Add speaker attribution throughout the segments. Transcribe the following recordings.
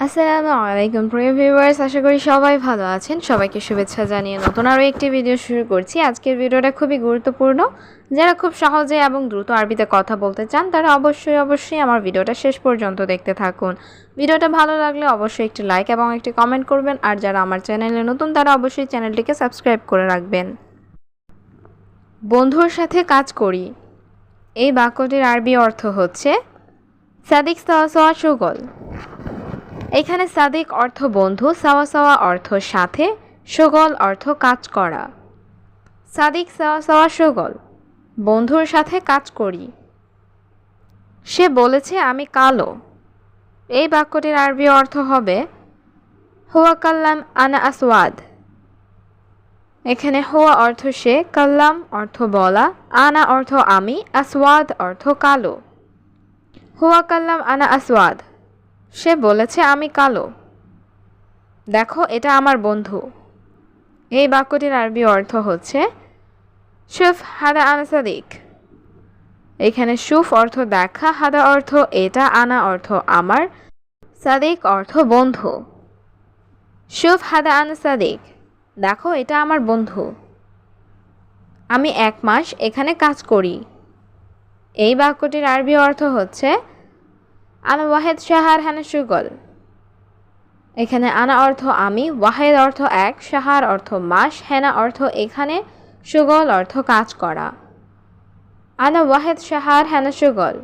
Speaker 1: আসসালামু আলাইকুম, প্রিয় ভিউয়ার্স। আশা করি সবাই ভালো আছেন। সবাইকে শুভেচ্ছা জানিয়ে নতুন আরও একটি ভিডিও শুরু করছি। আজকের ভিডিওটা খুবই গুরুত্বপূর্ণ। যারা খুব সহজে এবং দ্রুত আরবিতে কথা বলতে চান, তারা অবশ্যই অবশ্যই আমার ভিডিওটা শেষ পর্যন্ত দেখতে থাকুন। ভিডিওটা ভালো লাগলে অবশ্যই একটি লাইক এবং একটি কমেন্ট করবেন। আর যারা আমার চ্যানেলে নতুন, তারা অবশ্যই চ্যানেলটিকে সাবস্ক্রাইব করে রাখবেন। বন্ধুর সাথে কাজ করি। এই বাক্যটির আরবি অর্থ হচ্ছে, সাদিক সাওয়া সুগল। এখানে সাদিক অর্থ বন্ধু, সাওয়া সাওয়া অর্থ সাথে, সুগল অর্থ কাজ করা। সাদিক সাওয়া সাওয়া সুগল, বন্ধুর সাথে কাজ করি। সে বলেছে, আমি কালো। এই বাক্যটির আরবি অর্থ হবে, হুয়া কাল্লাম আনা আসওয়াদ। এখানে হুয়া অর্থ সে, কাল্লাম অর্থ বলা, আনা অর্থ আমি, আসওয়াদ অর্থ কালো। হুয়া কাল্লাম আনা আসওয়াদ। সে বলেছে, আমি কালো। দেখো, এটা আমার বন্ধু। এই বাক্যটির আরবি অর্থ হচ্ছে শুফ হাদা আনা সাদিক। এখানে সুফ অর্থ দেখা, হাদা অর্থ এটা, আনা অর্থ আমার, সাদিক অর্থ বন্ধু। সুফ হাদা আনা সাদিক। দেখো, এটা আমার বন্ধু। আমি এক মাস এখানে কাজ করি। এই বাক্যটির আরবি অর্থ হচ্ছে আনা ওয়াহেদ শাহার হানা সুগল। এখানে আনা অর্থ আমি, ওয়াহেদ অর্থ এক, শাহার অর্থ মাস, হেনা অর্থ এখানে সুগল অর্থ কাজ করা। আনা ওয়াহেদ শাহার হেনা সুগল।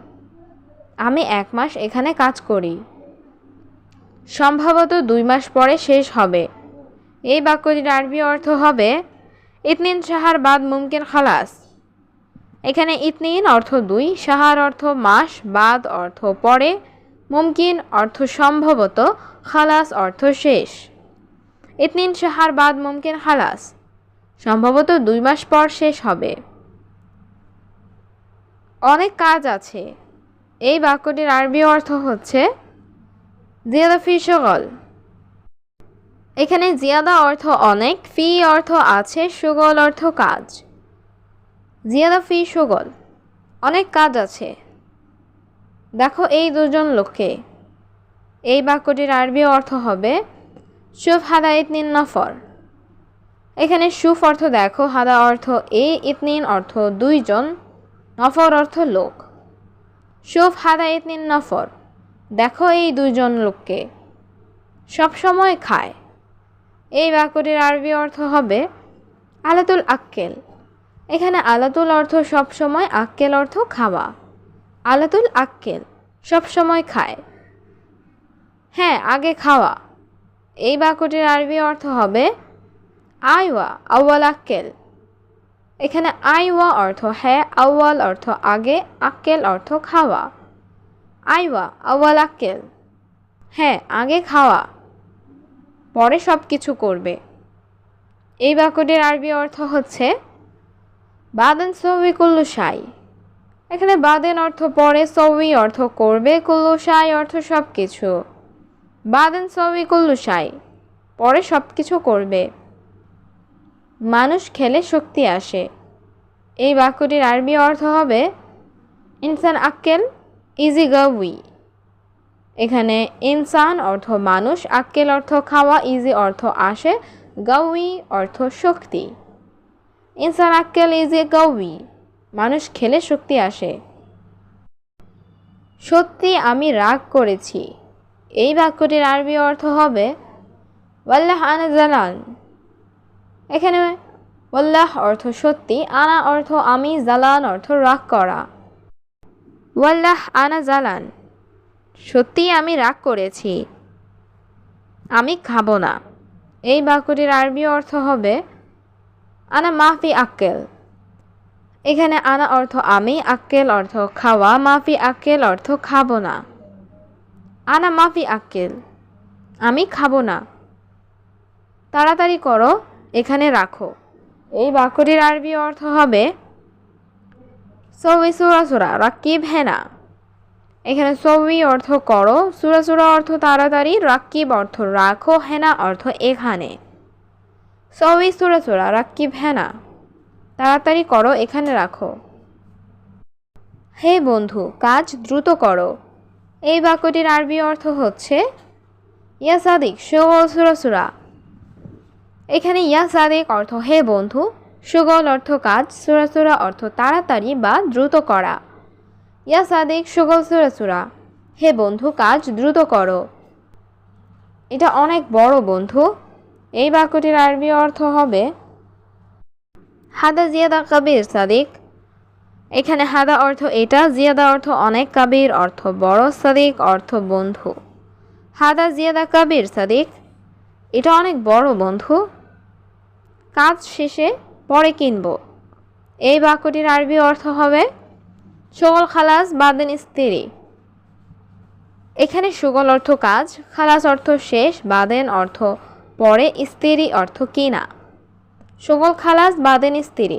Speaker 1: আমি এক মাস এখানে কাজ করি। সম্ভবত দুই মাস পরে শেষ হবে। এই বাক্যটির আরবি অর্থ হবে, ইতনিন শাহার বাদ মুমকিন খালাস। এখানে ইতনিন অর্থ দুই সাহার অর্থ মাস, বাদ অর্থ পরে মুমকিন অর্থ সম্ভবত খালাস অর্থ শেষ। ইতনিন সাহার বাদ মুমকিন খালাস। সম্ভবত দুই মাস পর শেষ হবে। অনেক কাজ আছে। এই বাক্যটির আরবি অর্থ হচ্ছে জিয়াদা ফি সগল এখানে জিয়াদা অর্থ অনেক, ফি অর্থ আছে সুগল অর্থ কাজ। জিয়াদা ফি সুগল অনেক কাজ আছে। দেখো এই দুজন লোককে। এই বাক্যটির আরবি অর্থ হবে সুফ হাদা ইতনিন নফর। এখানে সুফ অর্থ দেখো, হাদা অর্থ এ, ইতনিন অর্থ দুইজন, নফর অর্থ লোক। সুফ হাদা ইতনিন নফর, দেখো এই দুইজন লোককে। সবসময় খায়। এই বাক্যটির আরবি অর্থ হবে আলাতুল আক্কেল। এখানে আলাতুল অর্থ সবসময় আক্কেল অর্থ খাওয়া। আলাতুল আক্কেল, সব সময় খায়। হ্যাঁ আগে খাওয়া। এই বাক্যটির আরবি অর্থ হবে আইওয়া, আউয়াল আক্কেল। এখানে আইওয়া অর্থ হ্যাঁ আউয়াল অর্থ আগে, আক্কেল অর্থ খাওয়া। আইওয়া, আউয়াল আক্কেল। হ্যাঁ আগে খাওয়া, পরে সব কিছু করবে। এই বাক্যটির আরবি অর্থ হচ্ছে বাদেন সবই কুল্লু সাই এখানে বাদেন অর্থ পরে সৌই অর্থ করবে, কুল্লু সাই অর্থ সব কিছু বাদেন সৌই কুল্লু সাই, পরে সব কিছু করবে। মানুষ খেলে শক্তি আসে। এই বাক্যটির আরবি অর্থ হবে, ইনসান আক্কেল, ইজি গাউই এখানে ইনসান অর্থ মানুষ, আক্কেল অর্থ খাওয়া, ইজি অর্থ আসে গাউই অর্থ শক্তি। ইনসান আক্কেল, ইজি গাউই মানুষ খেলে শক্তি আসে। সত্যি আমি রাগ করেছি। এই বাক্যটির আরবি অর্থ হবে, ওয়াল্লাহ আনা জালান এখানে, ওয়াল্লাহ অর্থ সত্যি, আনা অর্থ আমি জালান অর্থ রাগ করা। ওয়াল্লাহ আনা জালান সত্যি আমি রাগ করেছি, আমি খাব না। এই বাক্যটির আরবি অর্থ হবে, আনা মাফি আক্কেল। এখানে আনা অর্থ আমি, আক্কেল অর্থ খাওয়া, মাফি আক্কেল অর্থ খাব না। আনা মাফি আক্কেল, আমি খাব না। তাড়াতাড়ি করো, এখানে রাখো। এই বাক্যটির আরবি অর্থ হবে সবই সুরা সুরা রাকিব হেনা। এখানে সবই অর্থ করো, সুরা সুরা অর্থ তাড়াতাড়ি রাকিব অর্থ রাখো, হেনা অর্থ এখানে। সবই সুরা সুরা রাকিব হেনা। তাড়াতাড়ি করো, এখানে রাখো। হে বন্ধু, কাজ দ্রুত করো। এই বাক্যটির আরবি অর্থ হচ্ছে, ইয়া সাদিক, সুগল সুরা সুরা। এখানে ইয়া সাদিক অর্থ, হে বন্ধু। সুগল অর্থ, কাজ। সুরা সুরা অর্থ, তাড়াতাড়ি বা দ্রুত করা। ইয়া সাদিক, সুগল সুরা সুরা। হে বন্ধু, কাজ দ্রুত করো। এটা অনেক বড় বন্ধু। এই বাক্যটির আরবি অর্থ হবে হাদা জিয়াদা কাবির, সাদিক। এখানে হাদা অর্থ এটা, জিয়াদা অর্থ অনেক, কাবির অর্থ বড়, সাদিক অর্থ বন্ধু। হাদা জিয়াদা কাবির, সাদিক। এটা অনেক বড় বন্ধু। কাজ শেষে পরে কিনব। এই বাক্যটির আরবি অর্থ হবে সকল খালাস, বাদেন স্ত্রী। এখানে সুগল অর্থ কাজ, খালাস অর্থ শেষ, বাদেন অর্থ পরে, স্ত্রী অর্থ কিনা। সুগল খালাস বাদেন স্ত্রী।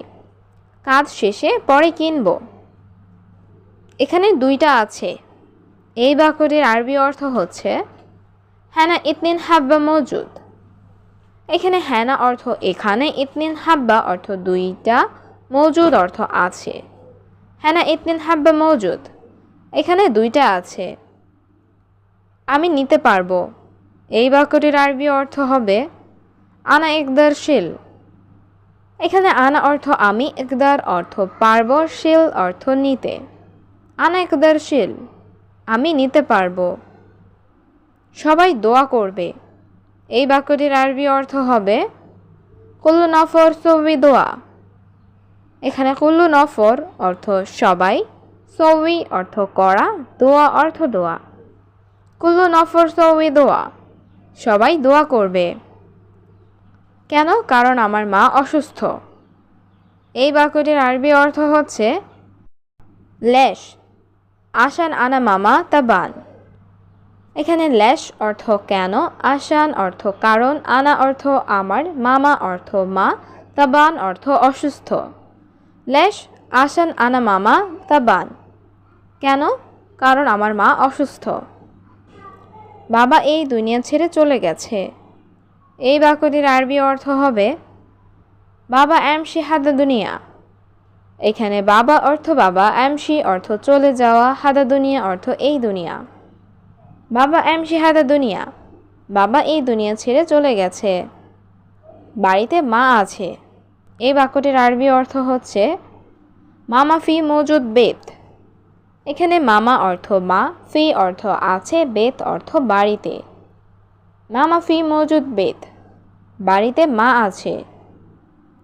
Speaker 1: কাজ শেষে পরে কিনব। এখানে দুইটা আছে। এই বাক্যটির আরবি অর্থ হচ্ছে, হ্যানা ইতনিন হাব্বা মজুদ এখানে হ্যানা অর্থ এখানে, ইতনিন হাব্বা অর্থ দুইটা মজুদ অর্থ আছে। হ্যানা ইতনিন হাব্বা মজুদ এখানে দুইটা আছে। আমি নিতে পারব। এই বাক্যটির আরবি অর্থ হবে, আনা একদার শিল। এখানে আনা অর্থ আমি, একদার অর্থ পারব, শিল অর্থ নিতে। আনা, একদার, শিল, আমি নিতে পারব। সবাই দোয়া করবে। এই বাক্যটির আরবি অর্থ হবে, কুল্লু নফর সৌবি দোয়া। এখানে কুল্লু নফর অর্থ সবাই, সৌবি অর্থ করা, দোয়া অর্থ দোয়া। কুল্লু নফর সৌবি দোয়া। সবাই দোয়া করবে। কেন? কারণ আমার মা অসুস্থ। এই বাক্যটির আরবি অর্থ হচ্ছে, লেশ আসান আনা মামা তাবান এখানে ল্যাশ অর্থ কেন আসান অর্থ কারণ, আনা অর্থ আমার, মামা অর্থ মা তাবান অর্থ অসুস্থ। ল্যাশ আসান আনা মামা তাবান কেন? কারণ আমার মা অসুস্থ। বাবা এই দুনিয়া ছেড়ে চলে গেছে। এই বাক্যটির আরবি অর্থ হবে, বাবা এমসি হাদা দুনিয়া। এখানে বাবা অর্থ বাবা এমসি অর্থ চলে যাওয়া হাদা দুনিয়া অর্থ এই দুনিয়া। বাবা এমসি হাদা দুনিয়া। বাবা এই দুনিয়া ছেড়ে চলে গেছে। বাড়িতে মা আছে। এই বাক্যটির আরবি অর্থ হচ্ছে, মামা ফি মজুদ বেত। এখানে মামা অর্থ মা ফি অর্থ আছে বেত অর্থ বাড়িতে। মামা ফি মজুদ বেত। বাড়িতে মা আছে।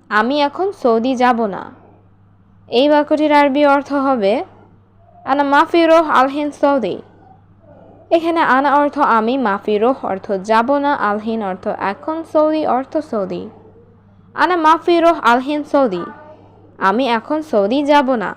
Speaker 1: আমি এখন সৌদি যাব না। এই বাক্যটির আরবি অর্থ হবে, আনা মাফিরোহ আলহিন সৌদি। এখানে আনা অর্থ, আমি মাফিরোহ অর্থ, যাব না। আলহিন অর্থ, এখন সৌদি অর্থ, সৌদি। আনা মাফিরোহ আলহিন সৌদি। আমি এখন সৌদি যাব না।